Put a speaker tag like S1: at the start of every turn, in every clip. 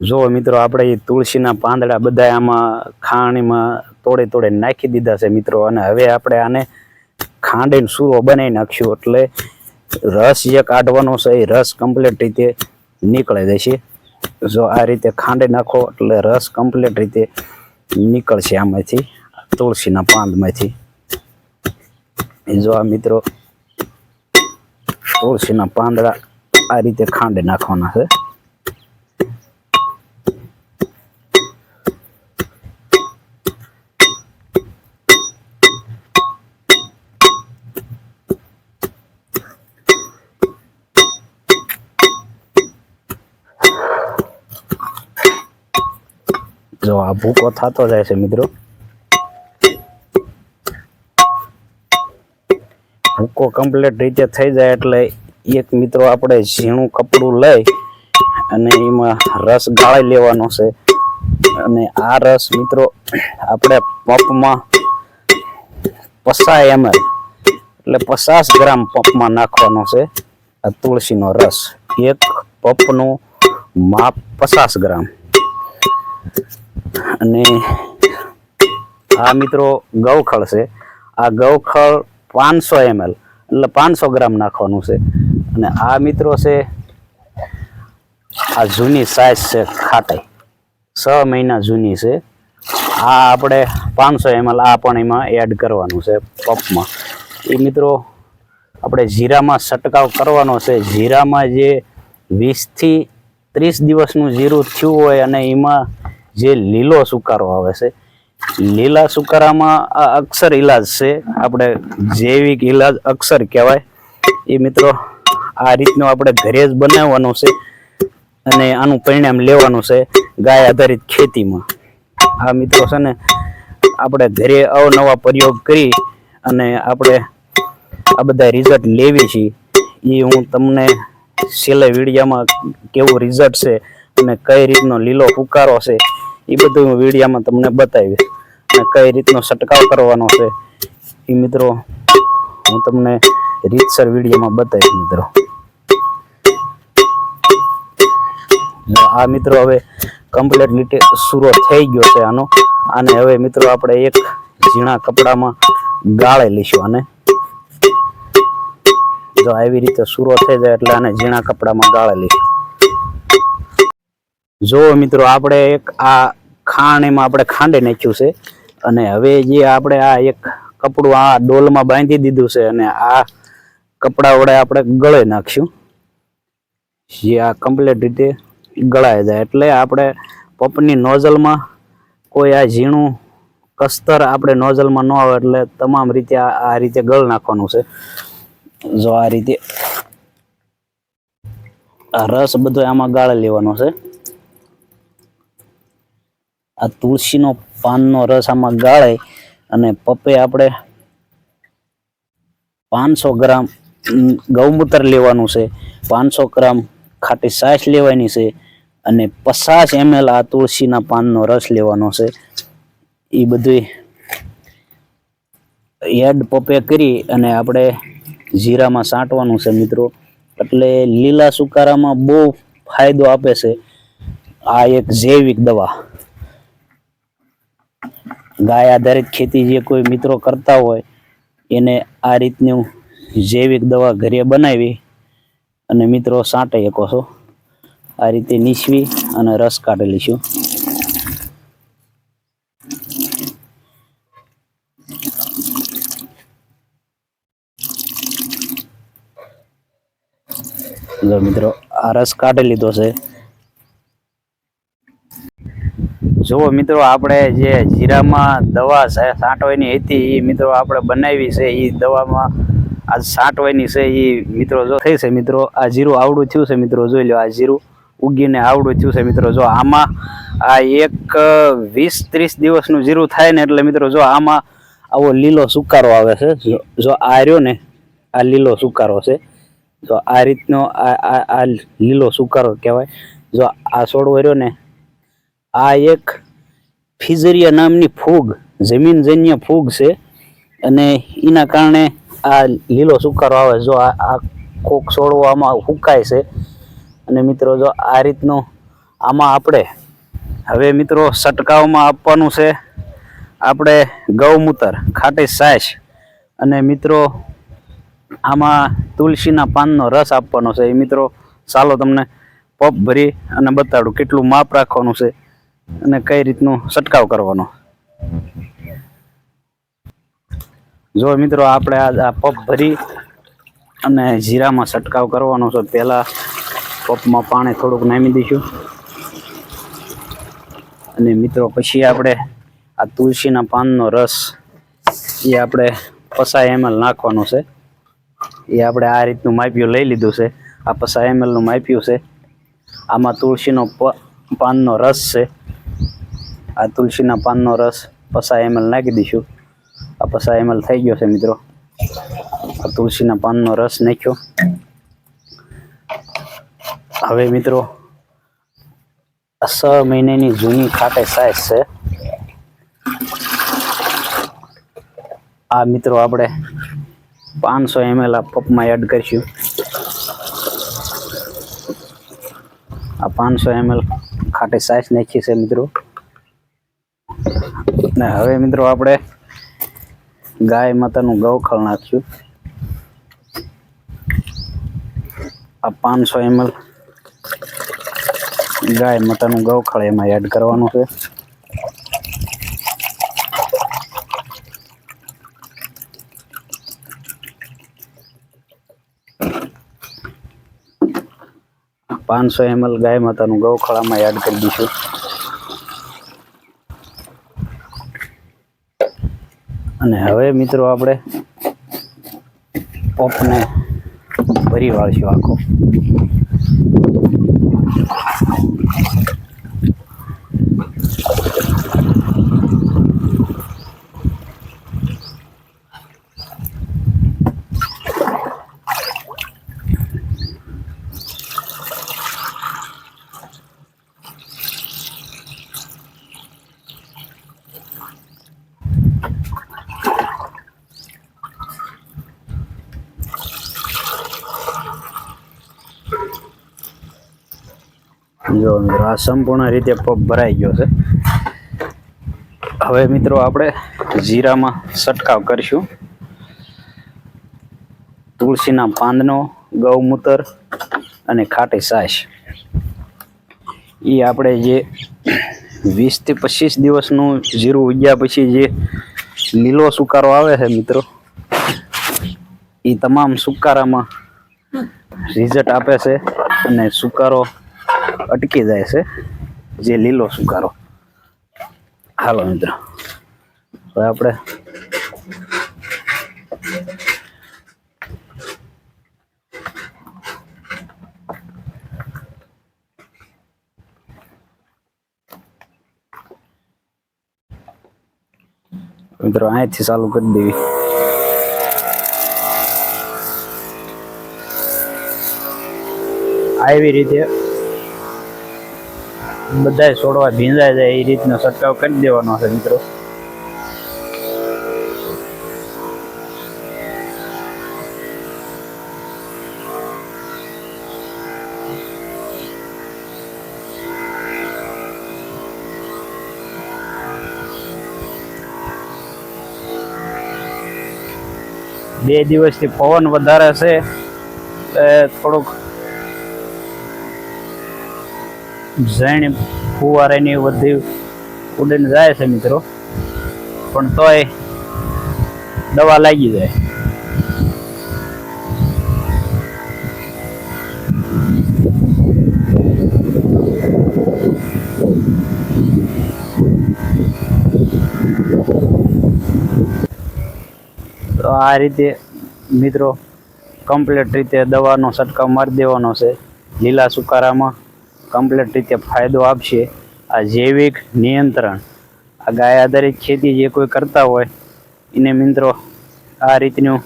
S1: જો મિત્રો, આપણે એ તુલસીના પાંદડા બધા આમાં ખાણીમાં તોડે તોડે નાખી દીધા છે મિત્રો, અને હવે આપણે આને ખાંડીને સૂરો બનાવી નાખ્યું એટલે રસ જે કાઢવાનો છે એ રસ કમ્પ્લીટ રીતે નીકળી જશે જો આ રીતે ખાંડી નાખો એટલે રસ કમ્પ્લીટ રીતે નીકળશે આમાંથી, તુલસીના પાંદમાંથી. જો આ મિત્રો, તુલસીના પાંદડા આ રીતે ખાંડી નાખવાના છે. જો આ ભૂકો થતો જાય છે મિત્રો. ભૂકો કમ્પ્લીટ રીતે થઈ જાય એટલે એક મિત્રો આપણે ઝીણું કપડું લઈ અને એમાં રસ ગાળી લેવાનો છે. અને આ રસ મિત્રો આપણે પંપમાં પસાય એમ એટલે પચાસ ગ્રામ પંપમાં નાખવાનો છે આ તુલસીનો રસ. એક પંપનું માપ પચાસ ગ્રામ. અને આ મિત્રો ગૌખળ છે. આ ગૌખળ પાંચસો એમએલ, એટલે પાંચસો ગ્રામ નાખવાનું છે. અને આ મિત્રો છે, આ જૂની સાઇઝ છે ખાટાઈ છ મહિના જૂની છે. આ આપણે પાંચસો એમએલ આ પણ એમાં એડ કરવાનું છે પપમાં. એ મિત્રો આપણે જીરામાં છંટકાવ કરવાનો છે. જીરામાં જે વીસથી ત્રીસ દિવસનું જીરું થયું હોય અને એમાં જે લીલો સુકારો આવે છે, લીલા સુકારામાં આ અક્ષર ઇલાજ છે. આપણે જૈવિક ઇલાજ અક્ષર કહેવાય. એ મિત્રો આ રીતનું આપણે ઘરે જ બનાવવાનું છે અને આનું પરિણામ લેવાનું છે ગાય આધારિત ખેતીમાં. આ મિત્રો છે ને, આપણે ઘરે અવનવા પ્રયોગ કરી અને આપણે આ બધા રિઝલ્ટ લેવી છીએ એ હું તમને છેલ્લે વિડીયામાં કેવું રિઝલ્ટ છે અને કઈ રીતનો લીલો પુકારો છે એ બધું હું વિડીયામાં તમને બતાવીશ. અને કઈ રીતનો છંટકાવ કરવાનો છે એ મિત્રો હું તમને રીતસર વિડીયોમાં બતાવીશ મિત્રો. આ મિત્રો હવે કમ્પ્લીટ રીતે સૂરો થઈ ગયો છે આનો. અને હવે મિત્રો આપણે એક ઝીણા કપડામાં ગાળી લઈશું આને. જો આવી રીતે સૂરો થઈ જાય એટલે આને ઝીણા કપડામાં ગાળી લઈશું. જો મિત્રો આપણે એક આ ખાણ એમાં આપણે ખાંડે નાખ્યું છે, અને હવે જે આપણે આ એક કપડું આ ડોલમાં બાંધી દીધું છે, અને આ કપડા વડે આપણે ગળે નાખશું જે આ કમ્પ્લીટ રીતે ગળાઈ જાય. એટલે આપણે પંપની નોઝલમાં કોઈ આ ઝીણું કસ્તર આપણે નોઝલમાં ન આવે, એટલે તમામ રીતે આ રીતે ગળ નાખવાનું છે. જો આ રીતે આ રસ બધો આમાં ગાળી લેવાનો છે. આ તુલસીનો પાનનો રસ આમાં ગાળે અને પપ્પે આપણે પાંચસો ગ્રામ ગૌમૂત્ર લેવાનું છે. પાંચસો ગ્રામ ખાટી છાશ લેવાની છે અને પચાસ એમએલ આ તુલસીના પાનનો રસ લેવાનો છે. એ બધું એડ પપ્પે કરી અને આપણે જીરામાં સાંટવાનું છે મિત્રો. એટલે લીલા સુકારામાં બહુ ફાયદો આપે છે. આ એક જૈવિક દવા. ગાય આધારિત ખેતી જે કોઈ મિત્રો કરતા હોય, એને આ રીતનું જૈવિક દવા ઘરે બનાવી અને મિત્રો સાંટી શકો છો. આ રીતે નીસવી અને રસ કાઢી લઈશું મિત્રો આ રસ કાઢી લીધો છે. જુઓ મિત્રો, આપણે જે જીરામાં દવા સાંટવાની હતી એ મિત્રો આપણે બનાવી છે એ દવામાં આ સાંટવાની છે એ મિત્રો જો થઈ છે મિત્રો, આ જીરું આવડું થયું છે મિત્રો, જોઈ લો આ જીરું ઉગીને આવડું થયું છે મિત્રો, જો આમાં આ એક વીસ ત્રીસ દિવસનું જીરું થાય ને એટલે મિત્રો જો આમાં આવો લીલો સુકારો આવે છે, જો- આ રહ્યો ને, આ લીલો સુકારો છે, જો આ રીતનો આ લીલો સુકારો કહેવાય, જો આ છોડવો રહ્યો ને આ એક ફિઝરિયા નામની ફૂગ જમીનજન્ય ફૂગ છે. અને એના કારણે આ લીલો સુકારો આવે જો આ કોક છોડવો આમાં હુકાય છે. અને મિત્રો, જો આ રીતનો આમાં આપણે હવે મિત્રો છટકાવમાં આપવાનું છે. આપણે ગૌમૂત્ર, ખાટી છાશ અને મિત્રો આમાં તુલસીના પાનનો રસ આપવાનો છે. એ મિત્રો, ચાલો તમને પપ ભરી અને બતાડું કેટલું માપ રાખવાનું છે. અને કઈ રીતનું છંટકાવ કરવાનો? જો મિત્રો, આપણે આ પપ ભરી અને જીરામાં છંટકાવ કરવાનો છે. પહેલા પપમાં પાણી થોડુંક નામી દઈશું. અને મિત્રો, પછી આપણે આ તુલસીના પાનનો રસ એ આપણે પસાય એમએલ નાખવાનો છે. એ આપણે આ રીતનું માપ્યું લઈ લીધું છે. આ પચાસ એમએલનું માપ્યું છે. આમાં તુલસીનો પાનનો રસ છે. આ તુલસીના પાનનો રસ પચાસ એમએલ નાખી દઈશું. આ પચાસ એમએલ થઈ ગયો છે મિત્રો. આ તુલસીના પાનનો રસ નાખ્યો. હવે મિત્રો છ મહિનાની જૂની ખાટે સાઈઝ છે. આ મિત્રો આપણે પાંચસો એમએલ આ પપમાં એડ કરીશું. આ પાંચસો એમએલ ખાટી સાઈઝ નાખી છે મિત્રો. ને હવે મિત્રો આપણે ગાય માતાનું ગૌખળ નાખ્યું. આ પાંચસો એમએલ ગાય માતાનું ગૌખળ એમાં એડ કરવાનું છે. પાંચસો એમએલ ગાય માતાનું ગૌખળામાં એડ કરી દઈશું. અને હવે મિત્રો આપણે પોપને ભરી વાળશું આખો. જો મિત્રો, આ સંપૂર્ણ રીતે પગ ભરાઈ ગયો છે. હવે મિત્રો આપણે જીરામાં છંટકાવ કરીશું. તુલસીના પાંદનો, ગૌમૂત્ર અને ખાટી છાશ એ આપણે જે વીસથી પચીસ દિવસનું જીરું ઉગ્યા પછી જે લીલો સુકારો આવે છે મિત્રો એ તમામ સુકારામાં રિઝલ્ટ આપે છે અને સુકારો અટકી જાય છે. જે લીલો સુકારો. હાલો મિત્રો. હવે આપણે મિત્રો, અહીંથી ચાલુ કરી દેવી. આવી રીતે બધાય છોડવા ભીંજાઈ જાય એ રીતનો છંટકાવ કરી દેવાનો છે મિત્રો. બે દિવસથી પવન વધારે છે થોડુંક ઝેણ ફુવારાની બધી ઉડીને જાય છે મિત્રો. પણ તોય દવા લાગી જાય. તો આ રીતે મિત્રો કમ્પ્લીટ રીતે દવાનો છંટકાવ મારી દેવાનો છે. લીલા સુકારામાં કમ્પ્લીટ રીતે ફાયદો આપશે. આ જૈવિક નિયંત્રણ, આ ગાય આધારિત ખેતી જે કોઈ કરતા હોય, એને મિત્રો આ રીતનું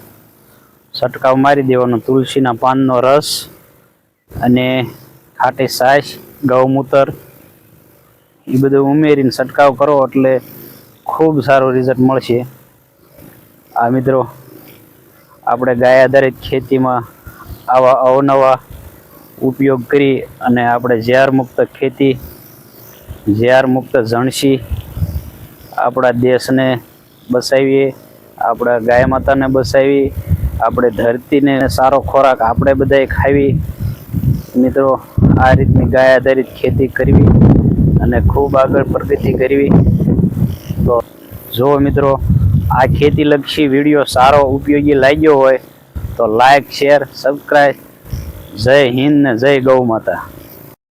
S1: છંટકાવ મારી દેવાનો. તુલસીના પાનનો રસ અને ખાટી સાસ ગૌમૂત્ર એ બધું ઉમેરીને છંટકાવ કરો એટલે ખૂબ સારું રિઝલ્ટ મળશે. આ મિત્રો, આપણે ગાય આધારિત ખેતીમાં આવા અવનવા ઉપયોગ કરી અને આપણે ઝેર મુક્ત ખેતી, ઝેર મુક્ત જણસી આપણા દેશને બસાવીએ, આપણા ગાય માતાને બસાવી, આપણે ધરતીને સારો ખોરાક આપણે બધાએ ખાવી. મિત્રો, આ રીતની ગાય આધારિત ખેતી કરવી અને ખૂબ આગળ પ્રગતિ કરવી. તો જો મિત્રો, આ ખેતીલક્ષી વીડિયો સારો ઉપયોગી લાગ્યો હોય તો લાઈક, શેર સબસ્ક્રાઈબ જય હિન્દ જય ગૌ માતા.